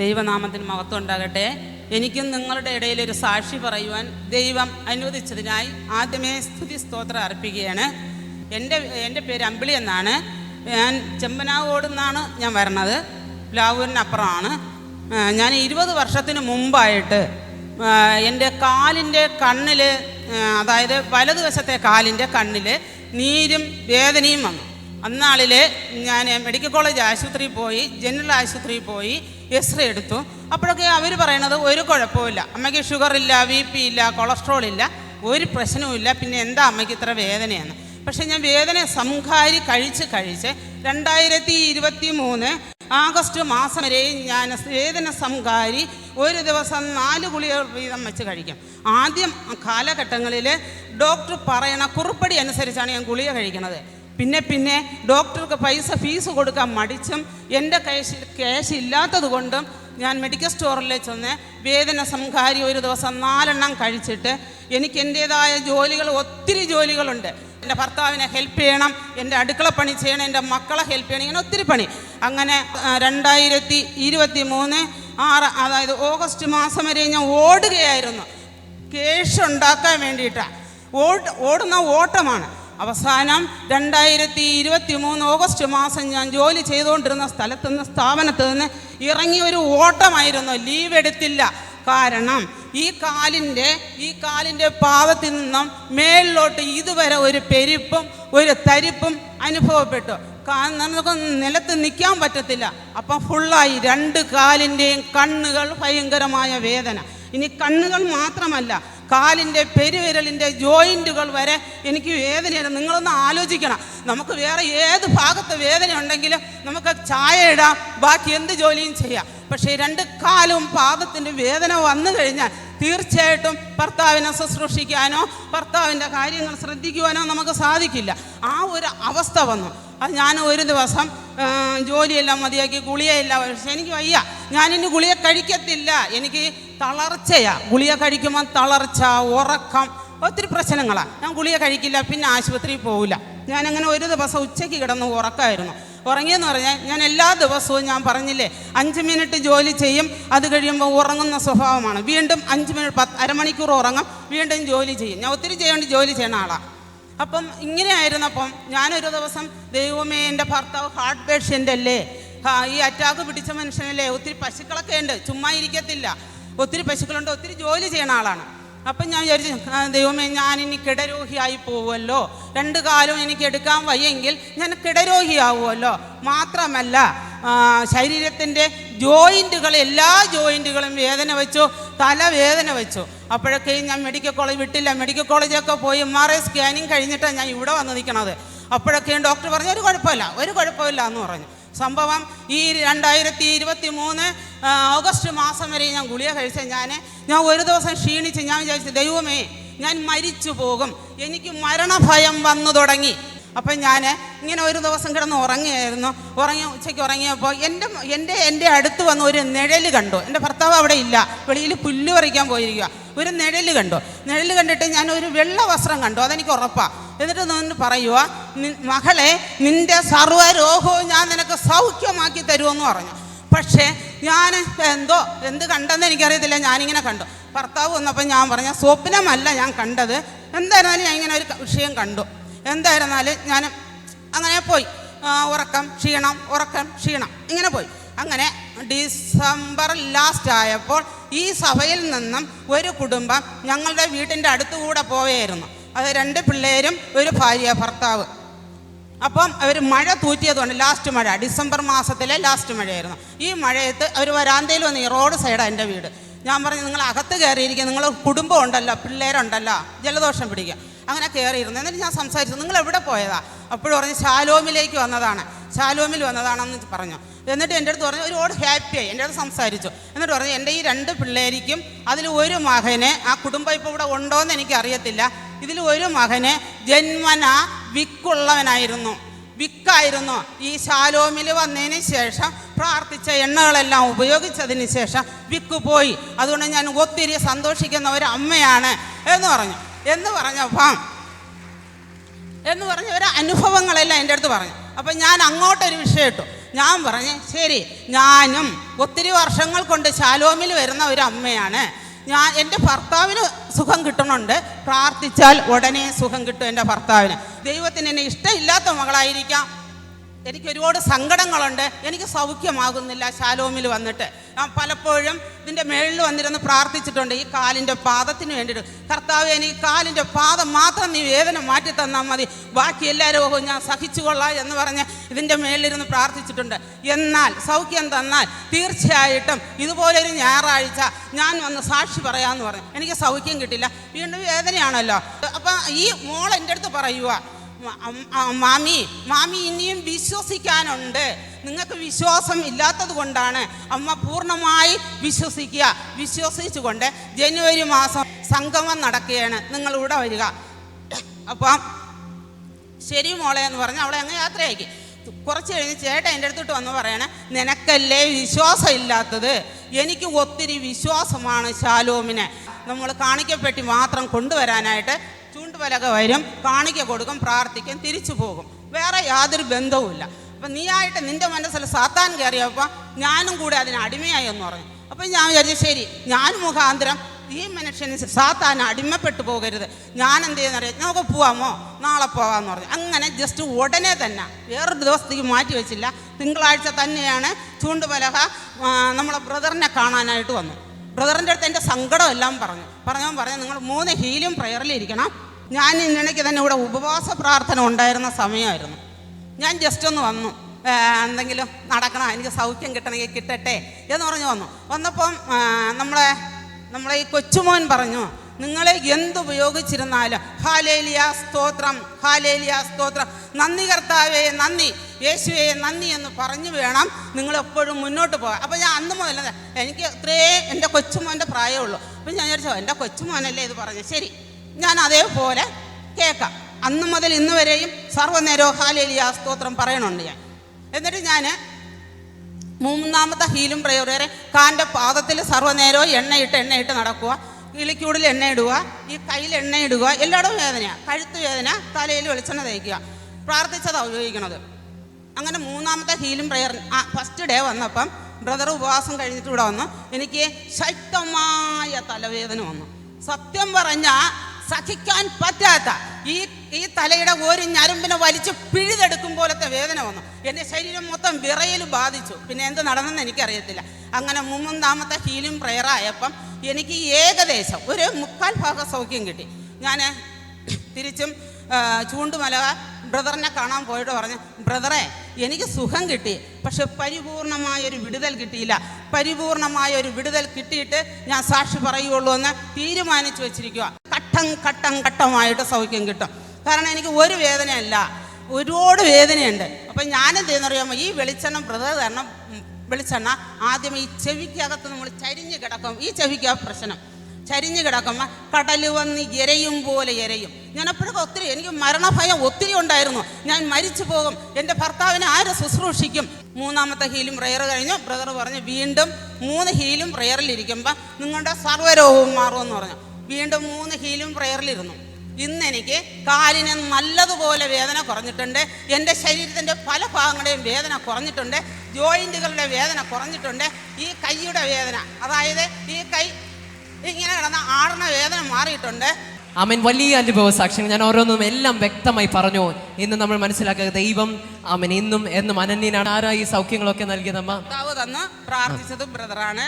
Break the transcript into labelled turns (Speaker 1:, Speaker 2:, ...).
Speaker 1: ദൈവനാമത്തിന് മഹത്വം ഉണ്ടാകട്ടെ എനിക്കും നിങ്ങളുടെ ഇടയിൽ ഒരു സാക്ഷി പറയുവാൻ ദൈവം അനുവദിച്ചതിനായി ആദ്യമേ സ്തുതി സ്തോത്രം അർപ്പിക്കുകയാണ്. എന്റെ എന്റെ പേര് അമ്പിളി എന്നാണ്. ഞാൻ ചെമ്പനാവോട് നിന്നാണ് ഞാൻ വരണത് ലാവൂരിനപ്പുറമാണ് ഞാൻ ഇരുപത് വർഷത്തിന് മുമ്പായിട്ട് എന്റെ കാലിന്റെ കണ്ണിൽ അതായത് വലതുവശത്തെ കാലിന്റെ കണ്ണിൽ നീരും വേദനയും വന്നു. അന്നാളിൽ ഞാൻ മെഡിക്കൽ കോളേജ് ആശുപത്രിയിൽ പോയി ജനറൽ ആശുപത്രിയിൽ പോയി. എക്സ്റേ എടുത്തു. അപ്പോഴൊക്കെ അവർ പറയണത് ഒരു കുഴപ്പമില്ല അമ്മയ്ക്ക് ഷുഗർ ഇല്ല ബി പി ഇല്ല കൊളസ്ട്രോൾ ഇല്ല ഒരു പ്രശ്നവുമില്ല പിന്നെ എന്താ അമ്മയ്ക്ക് ഇത്ര വേദനയാണ് പക്ഷേ ഞാൻ വേദന സംഹാരി കഴിച്ച് കഴിച്ച് രണ്ടായിരത്തി ഇരുപത്തി മൂന്ന് ആഗസ്റ്റ് മാസം വരെ ഞാൻ വേദന സംഹാരി ഒരു ദിവസം നാല് ഗുളിക വീതം വെച്ച് കഴിക്കും. ആദ്യം കാലഘട്ടങ്ങളിൽ ഡോക്ടർ പറയണ കുറിപ്പടി അനുസരിച്ചാണ് ഞാൻ ഗുളിക കഴിക്കുന്നത് പിന്നെ പിന്നെ ഡോക്ടർക്ക് പൈസ ഫീസ് കൊടുക്കാൻ മടിച്ചും എന്റെ കേശ് ക്യാഷ് ഇല്ലാത്തത് കൊണ്ടും ഞാൻ മെഡിക്കൽ സ്റ്റോറിൽ ചെന്ന് വേദന സംഹാരി ഒരു ദിവസം നാലെണ്ണം കഴിച്ചിട്ട് എനിക്ക് എന്റേതായ ജോലികൾ ഒത്തിരി ജോലികളുണ്ട്. എന്റെ ഭർത്താവിനെ ഹെൽപ്പ് ചെയ്യണം എന്റെ അടുക്കള പണി ചെയ്യണം എന്റെ മക്കളെ ഹെൽപ്പ് ചെയ്യണം ഇങ്ങനെ ഒത്തിരി പണി. അങ്ങനെ രണ്ടായിരത്തി ഇരുപത്തി മൂന്ന് ആറ് അതായത് ഓഗസ്റ്റ് മാസം വരെ ഞാൻ ഓടുകയായിരുന്നു. കേഷ് ഉണ്ടാക്കാൻ വേണ്ടിയിട്ടാണ് ഓട് ഓടുന്ന ഓട്ടമാണ്. അവസാനം രണ്ടായിരത്തി ഇരുപത്തി മൂന്ന് ഓഗസ്റ്റ് മാസം ഞാൻ ജോലി ചെയ്തുകൊണ്ടിരുന്ന സ്ഥലത്തു നിന്ന് സ്ഥാപനത്തു നിന്ന് ഇറങ്ങിയ ഒരു ഓട്ടമായിരുന്നു. ലീവ് എടുത്തില്ല. കാരണം ഈ കാലിന്റെ ഈ കാലിന്റെ പാദത്തിൽ നിന്നും മേളിലോട്ട് ഇതുവരെ ഒരു പെരുപ്പും ഒരു തരിപ്പും അനുഭവപ്പെട്ടു. നമുക്ക് നിലത്ത് നിൽക്കാൻ പറ്റത്തില്ല. അപ്പം ഫുള്ളായി രണ്ട് കാലിന്റെയും കണ്ണുകൾ ഭയങ്കരമായ വേദന. ഇനി കണ്ണുകൾ മാത്രമല്ല കാലിന്റെ പെരുവിരലിന്റെ ജോയിന്റുകൾ വരെ എനിക്ക് വേദനയാണ്. നിങ്ങളൊന്ന് ആലോചിക്കണം. നമുക്ക് വേറെ ഏത് ഭാഗത്ത് വേദന ഉണ്ടെങ്കിലും നമുക്ക് ചായ ഇടാം. ബാക്കി എന്ത് ജോലിയും ചെയ്യാം. പക്ഷേ രണ്ട് കാലും പാദത്തിന്റെ വേദന വന്നു കഴിഞ്ഞാൽ തീർച്ചയായിട്ടും ഭർത്താവിനെ ശുശ്രൂഷിക്കാനോ ഭർത്താവിന്റെ കാര്യങ്ങൾ ശ്രദ്ധിക്കുവാനോ നമുക്ക് സാധിക്കില്ല. ആ ഒരു അവസ്ഥ വന്നു. അത് ഞാൻ ഒരു ദിവസം ജോലിയെല്ലാം മതിയാക്കി ഗുളിയയില്ല പക്ഷെ എനിക്ക് വയ്യ. ഞാനിനി ഗുളിയ കഴിക്കത്തില്ല. എനിക്ക് തളർച്ചയാ. ഗുളിയ കഴിക്കുമ്പോൾ തളർച്ച ഉറക്കം ഒത്തിരി പ്രശ്നങ്ങളാണ് ഞാൻ ഗുളിയ കഴിക്കില്ല പിന്നെ ആശുപത്രിയിൽ പോവില്ല. ഞാനങ്ങനെ ഒരു ദിവസം ഉച്ചയ്ക്ക് കിടന്ന് ഉറക്കമായിരുന്നു ഉറങ്ങിയെന്ന് പറഞ്ഞാൽ ഞാൻ എല്ലാ ദിവസവും ഞാൻ പറഞ്ഞില്ലേ അഞ്ച് മിനിറ്റ് ജോലി ചെയ്യും അത് കഴിയുമ്പോൾ ഉറങ്ങുന്ന സ്വഭാവമാണ്. വീണ്ടും അഞ്ച് മിനിറ്റ് പത്ത് അരമണിക്കൂർ ഉറങ്ങും വീണ്ടും ജോലി ചെയ്യും. ഞാൻ ഒത്തിരി ചെയ്യേണ്ടി ജോലി ചെയ്യുന്ന ആളാണ് അപ്പം ഇങ്ങനെയായിരുന്നപ്പം ഞാനൊരു ദിവസം ദൈവമേ എന്റെ ഭർത്താവ് ഹാർട്ട് പേഷ്യന്റ് അല്ലേ ഈ അറ്റാക്ക് പിടിച്ച മനുഷ്യനല്ലേ? ഒത്തിരി പശുക്കളൊക്കെ ഉണ്ട്. ചുമ്മാ ഇരിക്കത്തില്ല. ഒത്തിരി പശുക്കളുണ്ട്. ഒത്തിരി ജോലി ചെയ്യുന്ന ആളാണ്. അപ്പം ഞാൻ വിചാരിച്ചു ദൈവമേ ഞാൻ ഇനി കിടരോഹിയായി പോവുമല്ലോ രണ്ട് കാലവും എനിക്ക് എടുക്കാൻ വയ്യെങ്കിൽ ഞാൻ കിടരോഹിയാവുമല്ലോ മാത്രമല്ല ശരീരത്തിന്റെ ജോയിന്റുകൾ എല്ലാ ജോയിന്റുകളും വേദന വെച്ചു തലവേദന വെച്ചു. അപ്പോഴൊക്കെയും ഞാൻ മെഡിക്കൽ കോളേജ് വിട്ടില്ല. മെഡിക്കൽ കോളേജൊക്കെ പോയി എം ആർ ഐ സ്കാനിങ് കഴിഞ്ഞിട്ടാണ് ഞാൻ ഇവിടെ വന്ന് നിൽക്കണത്. അപ്പോഴൊക്കെയും ഡോക്ടർ പറഞ്ഞു ഒരു കുഴപ്പമില്ല ഒരു കുഴപ്പമില്ല എന്ന് പറഞ്ഞു. സംഭവം ഈ രണ്ടായിരത്തി ഇരുപത്തി മൂന്ന് ഓഗസ്റ്റ് മാസം വരെ ഞാൻ ഗുളിക കഴിച്ച ഞാൻ ഞാൻ ഒരു ദിവസം ക്ഷീണിച്ച് ഞാൻ വിചാരിച്ചു ദൈവമേ ഞാൻ മരിച്ചു പോകും. എനിക്ക് മരണഭയം വന്നു തുടങ്ങി. അപ്പം ഞാൻ ഇങ്ങനെ ഒരു ദിവസം കിടന്ന് ഉറങ്ങിയായിരുന്നു. ഉറങ്ങി ഉച്ചയ്ക്ക് ഉറങ്ങിയപ്പോൾ എന്റെ എന്റെ എന്റെ അടുത്ത് വന്ന് ഒരു നിഴൽ കണ്ടു. എന്റെ ഭർത്താവ് അവിടെ ഇല്ല. വെളിയിൽ പുല്ല് പറിക്കാൻ പോയിരിക്കുക ഒരു നിഴൽ കണ്ടു. നിഴൽ കണ്ടിട്ട് ഞാൻ ഒരു വെള്ള വസ്ത്രം കണ്ടു. അതെനിക്ക് ഉറപ്പാണ് എന്നിട്ട് നിന്ന് പറയുക "നി- മകളെ നിന്റെ സർവരോഗവും ഞാൻ നിനക്ക് സൗഖ്യമാക്കി തരുമെന്ന് പറഞ്ഞു. പക്ഷേ ഞാൻ എന്തോ എന്ത് കണ്ടെന്ന് എനിക്കറിയത്തില്ല. ഞാനിങ്ങനെ കണ്ടു. ഭർത്താവ് വന്നപ്പോൾ ഞാൻ പറഞ്ഞ സ്വപ്നമല്ല ഞാൻ കണ്ടത്. എന്തായിരുന്നാലും ഞാൻ ഇങ്ങനെ ഒരു വിഷയം കണ്ടു. എന്തായിരുന്നാലും ഞാൻ അങ്ങനെ പോയി. ഉറക്കം ക്ഷീണം ഉറക്കം ക്ഷീണം. ഇങ്ങനെ പോയി. അങ്ങനെ ഡിസംബർ ലാസ്റ്റ് ആയപ്പോൾ ഈ സഭയിൽ നിന്നും ഒരു കുടുംബം ഞങ്ങളുടെ വീട്ടിന്റെ അടുത്തുകൂടെ പോവുകയായിരുന്നു. അത് രണ്ട് പിള്ളേരും ഒരു ഭാര്യ ഭർത്താവ്. അപ്പം അവർ മഴ തൂറ്റിയതുകൊണ്ട് ലാസ്റ്റ് മഴ ഡിസംബർ മാസത്തിലെ ലാസ്റ്റ് മഴയായിരുന്നു. ഈ മഴയത്ത് അവർ വരാന്തയിൽ വന്ന് ഈ റോഡ് സൈഡാണ് എന്റെ വീട്. ഞാൻ പറഞ്ഞു നിങ്ങൾ അകത്ത് കയറിയിരിക്കുക. നിങ്ങൾ കുടുംബം ഉണ്ടല്ലോ പിള്ളേരുണ്ടല്ലോ ജലദോഷം പിടിക്കുക. അങ്ങനെ കയറിയിരുന്നു എന്നിട്ട് ഞാൻ സംസാരിച്ചു നിങ്ങൾ എവിടെ പോയതാ? അപ്പോഴും പറഞ്ഞു ശാലോമിലേക്ക് വന്നതാണ്. ശാലോമിൽ വന്നതാണെന്ന് പറഞ്ഞു. എന്നിട്ട് എന്റെ അടുത്ത് പറഞ്ഞു ഒരുപാട് ഹാപ്പിയായി എന്റെ അടുത്ത് സംസാരിച്ചു. എന്നിട്ട് പറഞ്ഞു എന്റെ ഈ രണ്ട് പിള്ളേരിക്കും അതിൽ ഒരു മകനെ ആ കുടുംബം ഇപ്പോൾ ഇവിടെ ഉണ്ടോ എന്ന് എനിക്ക് അറിയത്തില്ല ഇതിൽ ഒരു മകന് ജന്മന വിക്കുള്ളവനായിരുന്നു. വിക്കായിരുന്നു. ഈ ശാലോമിൽ വന്നതിന് ശേഷം പ്രാർത്ഥിച്ച എണ്ണകളെല്ലാം ഉപയോഗിച്ചതിന് ശേഷം വിക്ക് പോയി അതുകൊണ്ട് ഞാൻ ഒത്തിരി സന്തോഷിക്കുന്ന ഒരു അമ്മയാണ് എന്ന് പറഞ്ഞു. എന്ന് പറഞ്ഞപ്പം എന്ന് പറഞ്ഞ ഒരു അനുഭവങ്ങളെല്ലാം എന്റെ അടുത്ത് പറഞ്ഞു. അപ്പം ഞാൻ അങ്ങോട്ടൊരു വിഷയം ഇട്ടു. ഞാൻ പറഞ്ഞു ശരി ഞാനും ഒത്തിരി വർഷങ്ങൾ കൊണ്ട് ശാലോമിൽ വരുന്ന ഒരു അമ്മയാണ്. ഞാൻ എന്റെ ഭർത്താവിന് സുഖം കിട്ടണുണ്ട്. പ്രാർത്ഥിച്ചാൽ ഉടനെ സുഖം കിട്ടും എന്റെ ഭർത്താവിന്. ദൈവത്തിന് എന്നെ ഇഷ്ടമില്ലാത്ത മകളായിരിക്കാം. എനിക്ക് ഒരുപാട് സങ്കടങ്ങളുണ്ട്. എനിക്ക് സൗഖ്യമാകുന്നില്ല ശാലോമിൽ വന്നിട്ട്. ഞാൻ പലപ്പോഴും ഇതിന്റെ മേളിൽ വന്നിരുന്ന് പ്രാർത്ഥിച്ചിട്ടുണ്ട്. ഈ കാലിന്റെ പാദത്തിന് വേണ്ടിയിട്ട്. കർത്താവ് എനിക്ക് കാലിന്റെ പാദം മാത്രം നീ വേദന മാറ്റി തന്നാൽ മതി. ബാക്കി എല്ലാ രോഗവും ഞാൻ സഹിച്ചുകൊള്ളാം എന്ന് പറഞ്ഞ് ഇതിന്റെ മേളിലിരുന്ന് പ്രാർത്ഥിച്ചിട്ടുണ്ട്. എന്നാൽ സൗഖ്യം തന്നാൽ തീർച്ചയായിട്ടും ഇതുപോലൊരു ഞായറാഴ്ച ഞാൻ വന്ന് സാക്ഷി പറയാമെന്ന് പറഞ്ഞു. എനിക്ക് സൗഖ്യം കിട്ടില്ല. വീണ്ടും വേദനയാണല്ലോ. അപ്പം ഈ മോൾ എന്റെ അടുത്ത് പറയുക മാമി മാമി ഇനിയും വിശ്വസിക്കാനുണ്ട്. നിങ്ങൾക്ക് വിശ്വാസം ഇല്ലാത്തത് കൊണ്ടാണ് അമ്മ പൂർണമായി വിശ്വസിക്കുക. വിശ്വസിച്ചുകൊണ്ട് ജനുവരി മാസം സംഗമം നടക്കുകയാണ്. നിങ്ങൾ ഇവിടെ വരിക. അപ്പം ശരി മോളെ എന്ന് പറഞ്ഞ് അവളെ അങ്ങ് യാത്രയാക്കി. കുറച്ച് കഴിഞ്ഞ് ചേട്ടൻ എന്റെ അടുത്തോട്ട് വന്ന് പറയണേ നിനക്കല്ലേ വിശ്വാസം ഇല്ലാത്തത് എനിക്ക് ഒത്തിരി വിശ്വാസമാണ് ശാലോമിനെ. നമ്മൾ കാണിക്കപ്പെട്ടി മാത്രം കൊണ്ടുവരാനായിട്ട് ചൂണ്ടുപലക വരും കാണിക്ക കൊടുക്കും പ്രാർത്ഥിക്കും തിരിച്ചു പോകും. വേറെ യാതൊരു ബന്ധവുമില്ല. അപ്പം നീയായിട്ട് നിന്റെ മനസ്സിൽ സാത്താൻ കയറിയപ്പോൾ ഞാനും കൂടെ അതിന് അടിമയായി എന്ന് പറഞ്ഞു. അപ്പം ഞാൻ വിചാരിച്ചു ശരി ഞാൻ മുഖാന്തരം ഈ മനുഷ്യന് സാത്താൻ അടിമപ്പെട്ടു പോകരുത്. ഞാൻ എന്ത് ചെയ്യുന്നറിയാം നമുക്ക് പോവാമോ? നാളെ പോവാന്ന് പറഞ്ഞു. അങ്ങനെ ജസ്റ്റ് ഉടനെ തന്നെ വേറൊരു ദിവസത്തേക്ക് മാറ്റി വെച്ചില്ല. തിങ്കളാഴ്ച തന്നെയാണ് ചൂണ്ടുപലക നമ്മളെ ബ്രദറിനെ കാണാനായിട്ട് വന്നു ബ്രദറിന്റെ അടുത്ത് എന്റെ സങ്കടമെല്ലാം പറഞ്ഞു. പറഞ്ഞവൻ പറഞ്ഞു നിങ്ങൾ മൂന്ന് ഹീലും പ്രയറിലിരിക്കണം ഞാൻ ഇന്നിടയ്ക്ക് തന്നെ ഇവിടെ ഉപവാസ പ്രാർത്ഥന ഉണ്ടായിരുന്ന സമയമായിരുന്നു. ഞാൻ ജസ്റ്റ് ഒന്ന് വന്നു. എന്തെങ്കിലും നടക്കണം? എനിക്ക് സൗഖ്യം കിട്ടണമെങ്കിൽ കിട്ടട്ടെ എന്ന് പറഞ്ഞു വന്നു. വന്നപ്പം നമ്മളെ നമ്മളെ ഈ കൊച്ചുമോൻ പറഞ്ഞു നിങ്ങളെ എന്തുപയോഗിച്ചിരുന്നാലും ഹാലേലിയ സ്തോത്രം ഹാലേലിയ സ്തോത്രം. നന്ദി കർത്താവേ നന്ദി. യേശുവേ നന്ദി എന്ന് പറഞ്ഞു വേണം നിങ്ങൾ എപ്പോഴും മുന്നോട്ട് പോകാൻ. അപ്പോൾ ഞാൻ അന്ന് മുതൽ എനിക്ക് ഇത്രേ എന്റെ കൊച്ചുമോന്റെ പ്രായമുള്ളൂ അപ്പം ഞാൻ വിചാരിച്ചോ എന്റെ കൊച്ചുമോനല്ലേ ഇത് പറഞ്ഞു ശരി. ഞാൻ അതേപോലെ കേൾക്കാം. അന്നു മുതൽ ഇന്ന് വരെയും സർവനേരോഹാലി ആ സ്തോത്രം പറയണുണ്ട് ഞാൻ. എന്നിട്ട് ഞാൻ മൂന്നാമത്തെ ഹീലും പ്രയർ വരെ കാന്റെ പാദത്തിൽ സർവനേരവും എണ്ണയിട്ട് എണ്ണയിട്ട് നടക്കുക. കിളിക്കൂടിൽ എണ്ണ ഇടുക ഈ കയ്യിൽ എണ്ണ ഇടുക എല്ലായിടവും വേദനയാണ് കഴുത്ത് വേദന തലയിൽ വെളിച്ചെണ്ണ തേക്കുക. പ്രാർത്ഥിച്ചതാണ് ഉപയോഗിക്കണത്. അങ്ങനെ മൂന്നാമത്തെ ഹീലും പ്രയർ ഫസ്റ്റ് ഡേ വന്നപ്പം ബ്രദർ ഉപവാസം കഴിഞ്ഞിട്ട് ഇവിടെ വന്നു. എനിക്ക് ശക്തമായ തലവേദന വന്നു. സത്യം പറഞ്ഞാൽ സഹിക്കാൻ പറ്റാത്ത ഈ ഈ തലയുടെ ഒരു ഞരമ്പിനെ വലിച്ച് പിഴുതെടുക്കും പോലത്തെ വേദന വന്നു. എന്റെ ശരീരം മൊത്തം വിറയിൽ ബാധിച്ചു. പിന്നെ എന്ത് നടന്നെന്ന് എനിക്കറിയത്തില്ല. അങ്ങനെ മൂന്നാമത്തെ ഹീലിംഗ് പ്രയറായപ്പം എനിക്ക് ഏകദേശം ഒരു മുക്കാൽ ഭാഗ സൗഖ്യം കിട്ടി. ഞാൻ തിരിച്ചും ചൂണ്ടുമല ബ്രദറിനെ കാണാൻ പോയിട്ട് പറഞ്ഞു ബ്രദറെ എനിക്ക് സുഖം കിട്ടി. പക്ഷെ പരിപൂർണമായൊരു വിടുതൽ കിട്ടിയില്ല. പരിപൂർണമായ ഒരു വിടുതൽ കിട്ടിയിട്ട് ഞാൻ സാക്ഷി പറയുള്ളൂ എന്ന് തീരുമാനിച്ചു വെച്ചിരിക്കുക ഘട്ടം ഘട്ടം ഘട്ടമായിട്ട് സൗഖ്യം കിട്ടും. കാരണം എനിക്ക് ഒരു വേദനയല്ല. ഒരുപാട് വേദനയുണ്ട്. അപ്പം ഞാനെന്ത് ചെയ്യുന്നറിയാമോ ഈ വെളിച്ചെണ്ണ ബ്രദർ കാരണം വെളിച്ചെണ്ണ ആദ്യം ഈ ചെവിക്കകത്ത് നമ്മൾ ചരിഞ്ഞ് കിടക്കും. ഈ ചെവിക്ക പ്രശ്നം. ചരിഞ്ഞ് കിടക്കുമ്പോൾ കടൽ വന്ന് എരയും പോലെ എരയും. ഞാൻ അപ്പോഴൊക്കെ ഒത്തിരി എനിക്ക് മരണഭയം ഒത്തിരി ഉണ്ടായിരുന്നു. ഞാൻ മരിച്ചു പോകും. എന്റെ ഭർത്താവിനെ ആര് ശുശ്രൂഷിക്കും? മൂന്നാമത്തെ ഹീലും പ്രയർ കഴിഞ്ഞു. ബ്രദർ പറഞ്ഞു വീണ്ടും മൂന്ന് ഹീലും പ്രയറിലിരിക്കുമ്പോൾ നിങ്ങളുടെ സർവരോഗവും മാറുമെന്ന് പറഞ്ഞു. വീണ്ടും മൂന്ന് ഹീലും പ്രയറിലിരുന്നു. ഇന്ന് എനിക്ക് കാലിന് നല്ലതുപോലെ വേദന കുറഞ്ഞിട്ടുണ്ട്. എന്റെ ശരീരത്തിന്റെ പല ഭാഗങ്ങളുടെയും വേദന കുറഞ്ഞിട്ടുണ്ട്. ജോയിന്റുകളുടെ വേദന കുറഞ്ഞിട്ടുണ്ട്. ഈ കൈയുടെ വേദന അതായത് ഈ കൈ ഇങ്ങനെ കിടന്ന ആടുന്ന വേദന മാറിയിട്ടുണ്ട്.
Speaker 2: അമൻ വലിയ അനുഭവ സാക്ഷ്യങ്ങൾ ഞാൻ ഓരോന്നും എല്ലാം വ്യക്തമായി പറഞ്ഞു. ഇന്ന് നമ്മൾ മനസ്സിലാക്കുക ദൈവം അമൻ ഇന്നും എന്നും അനന്യനാണ്. ആരാ ഈ സൗഖ്യങ്ങളൊക്കെ നൽകിയതമ്മ
Speaker 1: പ്രാർത്ഥിച്ചതും തന്ന് പ്രാർത്ഥിച്ചത് ബ്രദറാണ്.